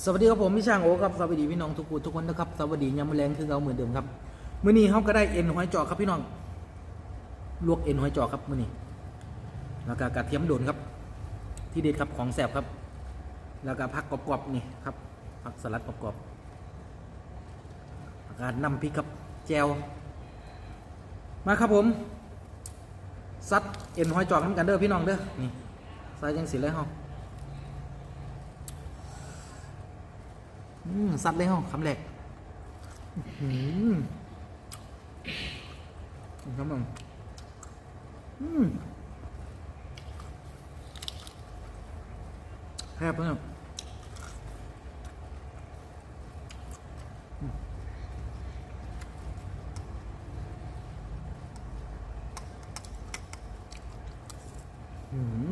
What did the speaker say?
สวัสดีครับผมพี่ช่างโอครับสวัสดีพี่น้องทุกคนทุกคนนะครับสวัสดียามมอแรงคือเราเหมือนเดิมครับมื้อนี้เขาก็ได้เอ็นหอยจอกครับพี่น้องลวกเอ็นหอยจอกครับมื้อนี้แล้วก็กระเทียมโดนครับ ที่เด็ดครับของแสบครับ แล้วก็ผักกรอบๆนี่ครับผักสลัดกรอบๆแล้วก็น้ำพริกครับแจวมาครับผมซัดเอ็นหอยจอกน้ำกันเด้อพี่น้องเด้อนี่ใส่ยังสิเลยเฮา อืมซัดเลยห้องคำแรกอืมครับผมอืมแซ่บนอืม